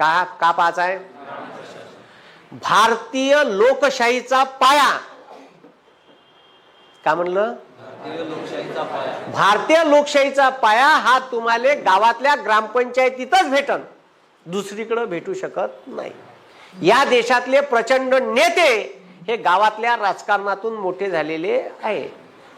का का पाहायचा आहे भारतीय लोकशाहीचा पाया. का म्हणलं? भारतीय लोकशाहीचा पाया हा तुम्हाला गावातल्या ग्रामपंचायतीतच भेटन. दुसरीकडे भेटू शकत नाही. या देशातले प्रचंड नेते हे गावातल्या राजकारणातून मोठे झालेले आहे.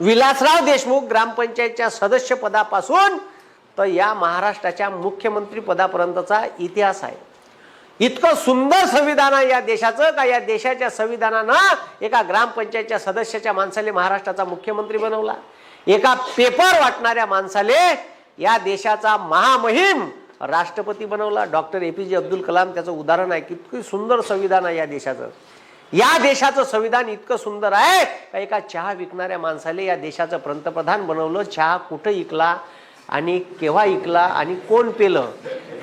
विलासराव देशमुख ग्रामपंचायतच्या सदस्य पदापासून तर या महाराष्ट्राच्या मुख्यमंत्री पदापर्यंतचा इतिहास आहे. इतकं सुंदर संविधान आहे या देशाचं का या देशाच्या संविधानानं एका ग्रामपंचायतच्या सदस्याच्या माणसाले महाराष्ट्राचा मुख्यमंत्री बनवला? एका पेपर वाटणाऱ्या माणसाले या देशाचा महामहिम राष्ट्रपती बनवला. डॉक्टर ए पी जे अब्दुल कलाम त्याचं उदाहरण आहे. किती सुंदर संविधान आहे या देशाचं. या देशाचं संविधान इतकं सुंदर आहे का एका चहा विकणाऱ्या माणसाले या देशाचं पंतप्रधान बनवलं चहा कुठं इकला आणि केव्हा इकला आणि कोण पेलं?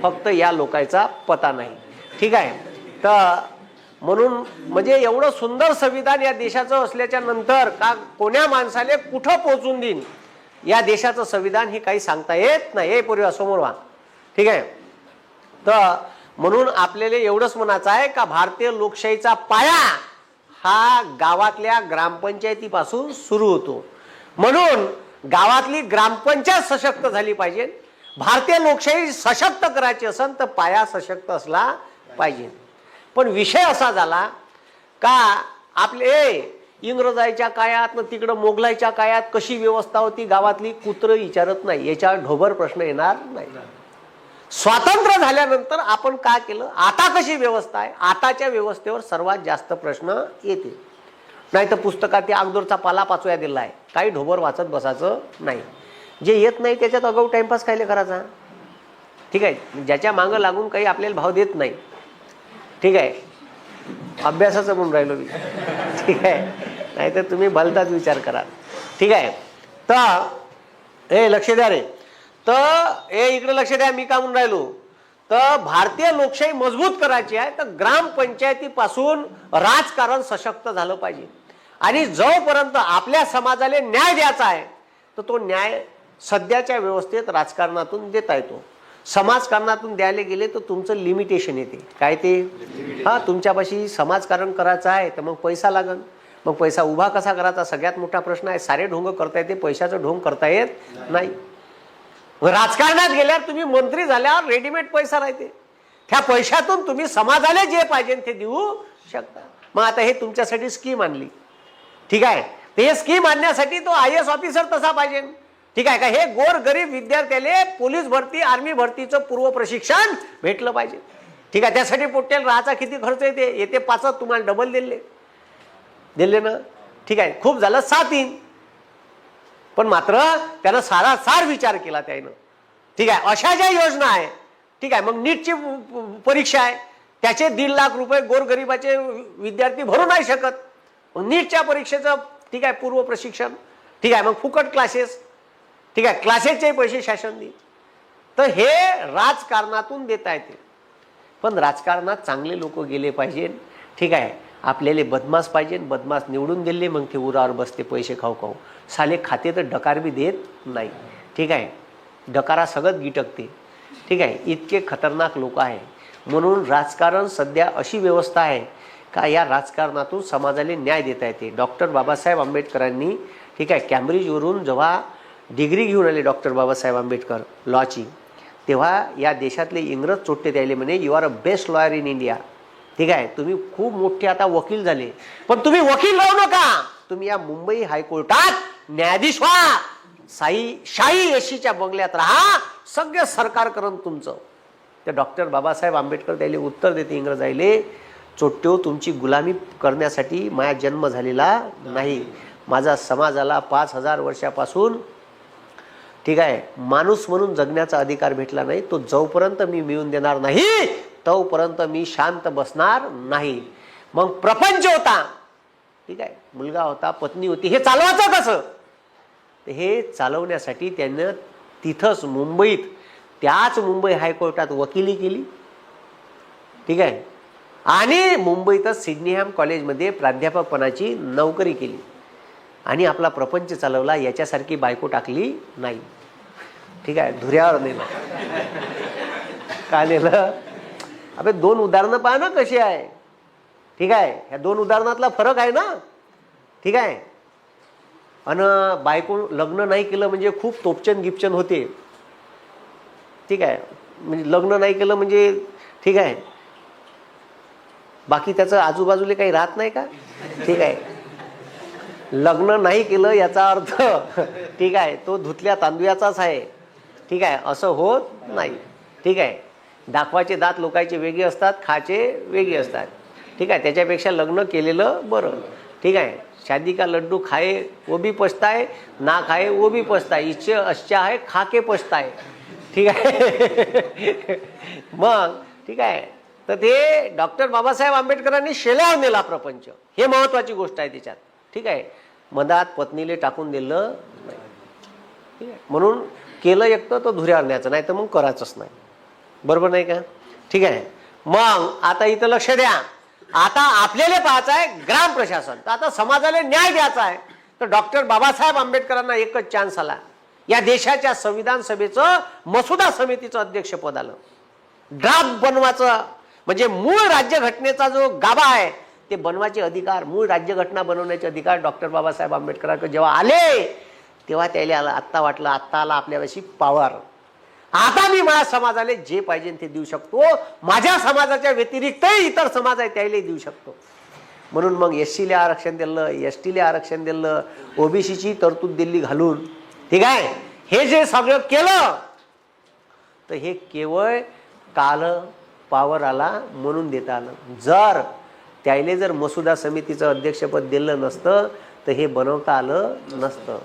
फक्त या लोकांचा पता नाही. ठीक आहे. तर म्हणून म्हणजे एवढं सुंदर संविधान या देशाचं असल्याच्या नंतर का कोण्या माणसाले कुठं पोहोचून देईन? या देशाचं संविधान हे काही सांगता येत नाही. हे पूर्वी समोर व्हा. ठीक आहे. तर म्हणून आपल्याला एवढंच म्हणायचं आहे का भारतीय लोकशाहीचा पाया हा गावातल्या ग्रामपंचायतीपासून सुरू होतो. म्हणून गावातली ग्रामपंचायत सशक्त झाली पाहिजे. भारतीय लोकशाही सशक्त करायची असेल तर पाया सशक्त असला पाहिजे. पण विषय असा झाला का आपले इंग्रजाच्या काळात न तिकडं मोगलाईच्या काळात कशी व्यवस्था होती? गावातली कुत्र विचारत नाही. याच्यावर ढोबर प्रश्न येणार नाही. स्वातंत्र्य झाल्यानंतर आपण काय केलं? आता कशी व्यवस्था आहे? आताच्या व्यवस्थेवर सर्वात जास्त प्रश्न येते नाही तर पुस्तकात ते अगोदरचा पाला पाचव्या दिला आहे. काही ढोबर वाचत बसायचं नाही. जे येत नाही त्याच्यात अगाऊ टाइमपास खायला करायचा ठीक आहे? ज्याच्या मागं लागून काही आपल्याला भाव देत नाही. ठीक आहे. अभ्यासाचं म्हणून राहिलो मी. ठीक आहे. नाहीतर तुम्ही भलताच विचार करा. ठीक आहे. तर हे लक्ष द्या रे. तर हे इकडे लक्ष द्या मी का म्हणून राहिलो? तर भारतीय लोकशाही मजबूत करायची आहे तर ग्रामपंचायतीपासून राजकारण सशक्त झालं पाहिजे. आणि जोपर्यंत आपल्या समाजाला न्याय द्यायचा आहे तर तो न्याय सध्याच्या व्यवस्थेत राजकारणातून देता येतो. समाजकारणातून द्यायला गेले तर तुमचं लिमिटेशन येते. काय ते? हा तुमच्यापाशी समाजकारण करायचं आहे तर मग पैसा लागन. मग पैसा उभा कसा करायचा? सगळ्यात मोठा प्रश्न आहे सारे ढोंग करता येते पैशाचं ढोंग करता येत नाही. राजकारणात गेल्यावर तुम्ही मंत्री झाल्यावर रेडीमेड पैसा राहते. त्या पैशातून तुम्ही समाजाला जे पाहिजे ते देऊ शकता. मग आता हे तुमच्यासाठी स्कीम आणली. ठीक आहे? तर हे स्कीम आणण्यासाठी तो आय एस ऑफिसर तसा पाहिजे. ठीक आहे का? हे गोर गरीब विद्यार्थ्याले पोलीस भरती आर्मी भरतीचं पूर्व प्रशिक्षण भेटलं पाहिजे. ठीक आहे त्यासाठी पोटेल राहायचा किती खर्च येते? येते पाच तुम्हाला डबल दिले. दिले ना? ठीक आहे खूप झालं सात इन. पण मात्र त्यानं सारा सार विचार केला त्यानं. ठीक आहे अशा ज्या योजना आहे ठीक आहे मग नीटची परीक्षा आहे त्याचे दीड लाख रुपये गोरगरिबाचे विद्यार्थी भरू नाही शकत. मग नीटच्या परीक्षेचं ठीक आहे पूर्व प्रशिक्षण ठीक आहे मग फुकट क्लासेस ठीक आहे क्लासेसचे पैसे शासन देईल. तर हे राजकारणातून देता येते पण राजकारणात चांगले लोक गेले पाहिजे. ठीक आहे आपल्याला बदमाश पाहिजे बदमाश निवडून दिले मग ते उरावर बसते पैसे खाऊ खाऊ. साले खाते तर डकार बी देत नाही. ठीक आहे डकारा सगळं गिटकते. ठीक आहे इतके खतरनाक लोक आहे म्हणून राजकारण सध्या अशी व्यवस्था आहे का या राजकारणातून समाजाला न्याय देता येते? डॉक्टर बाबासाहेब आंबेडकरांनी ठीक आहे कॅम्ब्रिजवरून जेव्हा डिग्री घेऊन आले डॉक्टर बाबासाहेब आंबेडकर लॉची तेव्हा या देशातले इंग्रज चोट्टे द्यायले म्हणे you are a best lawyer in India ठीक आहे तुम्ही खूप मोठे आता वकील झाले. पण तुम्ही वकील राहू नका. तुम्ही या मुंबई हायकोर्टात न्यायाधीश व्हा. साई शाही एशीच्या बंगल्यात राहा. सगळं सरकार करण तुमचं. तर डॉक्टर बाबासाहेब आंबेडकर त्याला उत्तर देते इंग्रज इंग्रजाईले चोट्ट्यो तुमची गुलामी करण्यासाठी माझा जन्म झालेला नाही. माझा समाजाला पाच हजार वर्षापासून ठीक आहे? माणूस म्हणून जगण्याचा अधिकार भेटला नाही तो जोपर्यंत मी मिळून देणार नाही तोपर्यंत मी शांत बसणार नाही. मग प्रपंच होता. ठीक आहे? मुलगा होता पत्नी होती हे चालवायचं कसं? हे चालवण्यासाठी त्यानं तिथंच मुंबईत त्याच मुंबई हायकोर्टात वकिली केली. ठीक आहे? आणि मुंबईतच सिडनीहॅम कॉलेजमध्ये प्राध्यापकपणाची नोकरी केली. आणि आपला प्रपंच चालवला याच्यासारखी बायको टाकली नाही. ठीक आहे? धुऱ्यावर नेलं. का नेलं? अबे दोन उदाहरणं पहा ना कशी आहे. ठीक आहे? ह्या दोन उदाहरणातला फरक आहे ना? ठीक आहे? अन बायको लग्न नाही केलं म्हणजे खूप तोपचन गिपचन होते. ठीक आहे? म्हणजे लग्न नाही केलं म्हणजे ठीक आहे? बाकी त्याचं आजूबाजूला काही राहत नाही का? ठीक आहे? लग्न नाही केलं याचा अर्थ ठीक आहे तो धुतल्या तांदूळाचाच आहे. ठीक आहे असं होत नाही. ठीक आहे दाखवायचे दात लोकायचे वेगळे असतात खाचे वेगळे असतात. ठीक आहे त्याच्यापेक्षा लग्न केलेलं बरं. ठीक आहे शादी का लड्डू खाए वो भी पछताए ना खाए वो भी पछताए. इच्छे अच्छा आहे खाके पछताए. ठीक आहे. मग ठीक आहे. तर ते डॉक्टर बाबासाहेब आंबेडकरांनी शेल्यावर नेला प्रपंच. हे महत्वाची गोष्ट आहे त्याच्यात. ठीक आहे. मधात पत्नीले टाकून दिलं नाही. ठीक आहे. म्हणून केलं एक तर तो आणण्याचं नाही तर मग करायचंच नाही. बरोबर नाही का? ठीक आहे. मग आता इथं लक्ष द्या. आता आपल्याला पाहायचं आहे ग्राम प्रशासन. तर आता समाजाला न्याय द्यायचा आहे तर डॉक्टर बाबासाहेब आंबेडकरांना एकच चान्स आला. या देशाच्या संविधान सभेचं मसुदा समितीचं अध्यक्षपद आलं. ड्राफ्ट बनवायचं. म्हणजे मूळ राज्यघटनेचा जो गाभा आहे ते बनवायचे अधिकार मूळ राज्यघटना बनवण्याचे अधिकार डॉक्टर बाबासाहेब आंबेडकरांकडे जेव्हा आले तेव्हा त्याला आला आत्ता वाटलं आत्ता आला आपल्यापाशी पावर आता मी माझ्या समाजाला जे पाहिजे ते देऊ शकतो. माझ्या समाजाच्या व्यतिरिक्तही इतर समाज आहे त्याला देऊ शकतो. म्हणून मग एस सीला आरक्षण दिलं एस टीला आरक्षण दिलं ओबीसीची तरतूद दिल्ली घालून. ठीक आहे? हे जे सगळं केलं तर हे केवळ काल पावर आला म्हणून देता आलं. जर त्याले जर मसुदा समितीचं अध्यक्षपद दिलं नसतं तर हे बनवता आलं नसतं.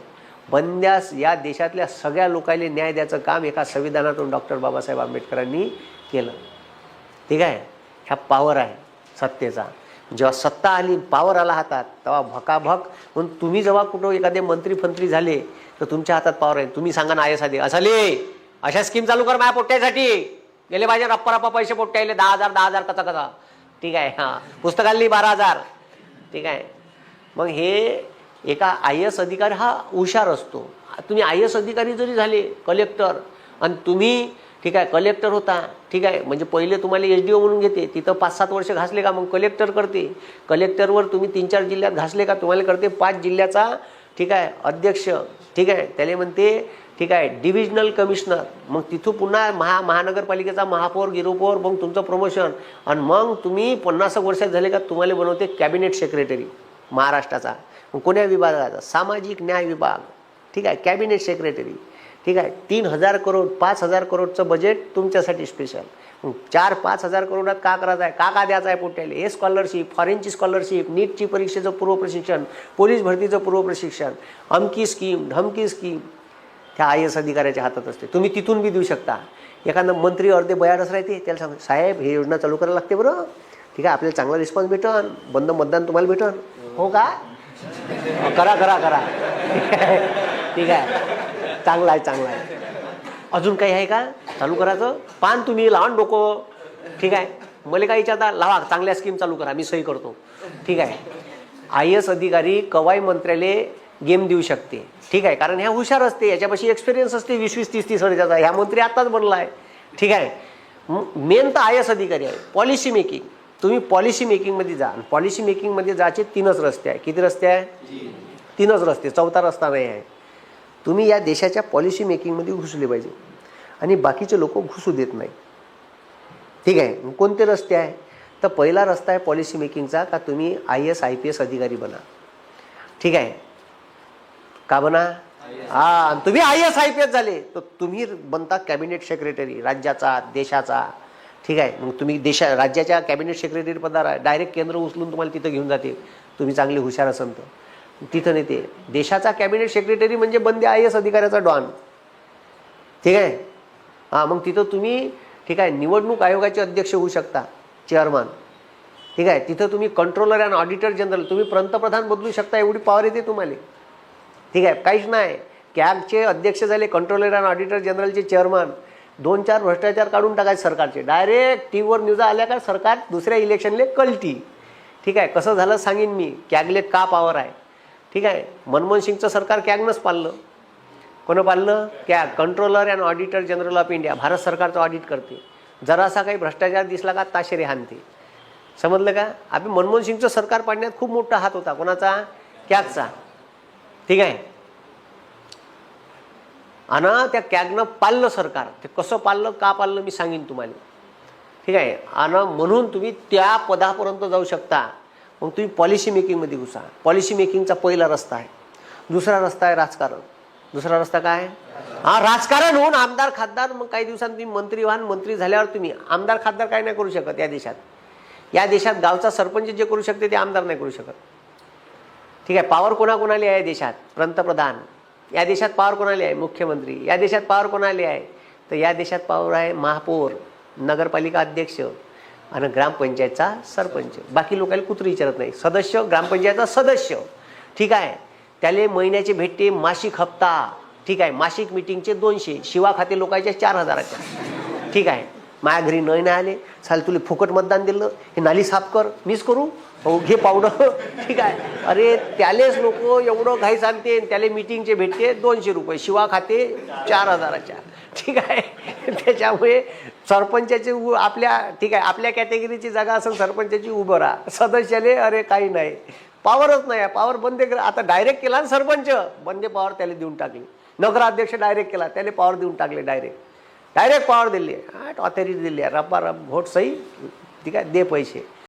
बंद्यास या देशातल्या सगळ्या लोकांना न्याय द्यायचं काम एका संविधानातून डॉक्टर बाबासाहेब आंबेडकरांनी केलं. ठीक आहे? ह्या पावर आहे सत्तेचा. जेव्हा सत्ता आली पावर आला हातात तेव्हा भकाभक म्हणून तुम्ही जेव्हा कुठं एखादे मंत्री फंत्री झाले तर तुमच्या हातात पावर आहे. तुम्ही सांगा ना आय साधे असाले अशा स्कीम चालू कर माझ्या पोट्ट्यासाठी. गेले पाहिजे रप्पा रप्पा पैसे पोट्ट्याले दहा हजार दहा हजार कसा कसा ठीक आहे हां. पुस्तकांनी बारा हजार. ठीक आहे. मग हे एका आय एस अधिकारी हा हुशार असतो. तुम्ही आय एस अधिकारी जरी झाले कलेक्टर आणि तुम्ही ठीक आहे कलेक्टर होता ठीक आहे म्हणजे पहिले तुम्हाला एच डी ओ म्हणून घेते तिथं पाच सात वर्ष घासले का? मग कलेक्टर करते. कलेक्टरवर तुम्ही तीन चार जिल्ह्यात घासले का? तुम्हाला करते पाच जिल्ह्याचा ठीक आहे अध्यक्ष ठीक आहे त्याला म्हणते ठीक आहे? डिव्हिजनल कमिशनर मग तिथून पुन्हा महा महानगरपालिकेचा महापौर गिरोपौर मग तुमचं प्रमोशन आणि मग तुम्ही पन्नास वर्षात झाले का तुम्हाला बनवते कॅबिनेट सेक्रेटरी महाराष्ट्राचा. मग कोण्या विभागाचा? सामाजिक न्याय विभाग. ठीक आहे? कॅबिनेट सेक्रेटरी ठीक आहे? तीन हजार करोड पाच हजार करोडचं बजेट तुमच्यासाठी स्पेशल चार पाच हजार करोडात का करायचं आहे? का का द्यायचं आहे पोट्याले. हे स्कॉलरशिप फॉरेनची स्कॉलरशिप नीटची परीक्षेचं पूर्व प्रशिक्षण पोलीस भरतीचं पूर्व प्रशिक्षण. अमकी स्कीम धमकी स्कीम त्या आय एस अधिकाऱ्याच्या हातात असते. तुम्ही तिथून बी देऊ शकता. एखादा मंत्री अर्धे बयाडच राहते त्याला सांग साहेब हे योजना चालू करायला लागते बरं. ठीक आहे आपल्याला चांगला रिस्पॉन्स भेटन बंद मतदान तुम्हाला भेटन हो का? करा करा करा. ठीक आहे. चांगलं आहे चांगलं आहे. अजून काही आहे का? चालू करायचं? पान तुम्ही लहान डोकं. ठीक आहे. मला काही विचारता? लावा चांगल्या स्कीम चालू करा मी सही करतो. ठीक आहे. आय एस अधिकारी कवाई मंत्र्यालय गेम देऊ शकते. ठीक आहे? कारण ह्या हुशार असते याच्यापाशी एक्सपिरियन्स असते वीस वीस तीस तीस वर्षाचा ह्या मंत्री आत्ताच बनला आहे. ठीक आहे? मेन तर आय एस अधिकारी आहे. पॉलिसी मेकिंग तुम्ही पॉलिसी मेकिंगमध्ये जा. पॉलिसी मेकिंगमध्ये जायचे तीनच रस्ते आहे. किती रस्ते आहे? तीनच रस्ते. चौथा रस्ता नाही आहे. तुम्ही या देशाच्या पॉलिसी मेकिंगमध्ये घुसले पाहिजे. आणि बाकीचे लोक घुसू देत नाही. ठीक आहे? कोणते रस्ते आहे? तर पहिला रस्ता आहे पॉलिसी मेकिंगचा का तुम्ही I S I P S अधिकारी बना. ठीक आहे? का बना? हा तुम्ही I S I P S झाले. तर तुम्ही बनता कॅबिनेट सेक्रेटरी राज्याचा देशाचा. ठीक आहे? मग तुम्ही देशा राज्याच्या कॅबिनेट सेक्रेटरी पदाला डायरेक्ट केंद्र उचलून तुम्हाला तिथं घेऊन जाते. तुम्ही चांगले हुशार असन तर तिथं नेते. देशाचा कॅबिनेट सेक्रेटरी म्हणजे बंदे आय एस अधिकाऱ्याचा डॉन. ठीक आहे? हां मग तिथं तुम्ही ठीक आहे निवडणूक आयोगाचे अध्यक्ष होऊ शकता चेअरमन. ठीक आहे? तिथं तुम्ही कंट्रोलर अँड ऑडिटर जनरल तुम्ही पंतप्रधान बदलू शकता एवढी पॉवर येते तुम्हाला. ठीक आहे काहीच नाही. कॅबचे अध्यक्ष झाले कंट्रोलर आणि ऑडिटर जनरलचे चेअरमन दोन चार भ्रष्टाचार काढून टाकायचे सरकारचे. डायरेक्ट टी व्हीवर न्यूज आल्या का सरकार दुसऱ्या इलेक्शनले कळती. ठीक आहे कसं झालं सांगेन मी. कॅगले का पॉवर आहे? ठीक आहे मनमोहन सिंगचं सरकार कॅगनंच पाळलं कोणं पाळलं CAG controller and auditor general of India Bharat सरकारचं ऑडिट करते. जरासा काही भ्रष्टाचार दिसला का ताशेरे हानते समजलं का? आम्ही मनमोहन सिंगचं सरकार पाडण्यात खूप मोठा हात होता. कोणाचा? कॅगचा. ठीक आहे? आणि त्या कॅगनं पाळलं सरकार. ते कसं पाळलं का पाळलं मी सांगेन तुम्हाला. ठीक आहे? आणि म्हणून तुम्ही त्या पदापर्यंत जाऊ शकता. मग तुम्ही पॉलिसी मेकिंगमध्ये घुसा. पॉलिसी मेकिंगचा पहिला रस्ता आहे. दुसरा रस्ता आहे राजकारण. दुसरा रस्ता काय? हा राजकारण होऊन आमदार खासदार मग काही दिवसांनी तुम्ही मंत्री व्हाल मंत्री झाल्यावर तुम्ही आमदार खासदार काय नाही करू शकत या देशात. या देशात गावचा सरपंच जे करू शकते ते आमदार नाही करू शकत. ठीक आहे पॉवर कोणाकोणाली आहे देशात? पंतप्रधान. या देशात पावर कोणाली आहे? मुख्यमंत्री. या देशात पावर कोणाली आहे? तर या देशात पावर आहे महापौर नगरपालिका अध्यक्ष आणि ग्रामपंचायतचा सरपंच. बाकी लोकांना कुत्र विचारत नाही. सदस्य ग्रामपंचायतचा सदस्य. ठीक आहे? त्याले महिन्याचे भेटते मासिक हप्ता. ठीक आहे? मासिक मिटिंगचे दोनशे. शिवा खाते लोकांच्या चार हजाराच्या ठीक आहे? माझ्या घरी नळ नाही आले. चाल तुला फुकट मतदान दिलं. हे नाली साफ कर. मीच करू? हो घे पावडं ठीक आहे. अरे त्यालेच लोक एवढं घाई सांगते त्याले मिटिंगचे भेटते दोनशे रुपये. शिवा खाते चार हजाराच्या. ठीक आहे. त्याच्यामुळे सरपंचाची उ- आपल्या ठीक आहे आपल्या कॅटेगरीची जागा असेल सरपंचाची उभं राहा. सदस्याले अरे काही नाही. पॉवरच नाही पावर बंद कर. आता डायरेक्ट केला ना सरपंच. बंदे पॉवर त्याला देऊन टाकली. नगराध्यक्ष डायरेक्ट केला. त्याला पॉवर देऊन टाकले डायरेक्ट डायरेक्ट पॉवर दिली. ऑथॉरिटी दिली. रब्बा रब व्होट सही. ठीक आहे. दे पैसे.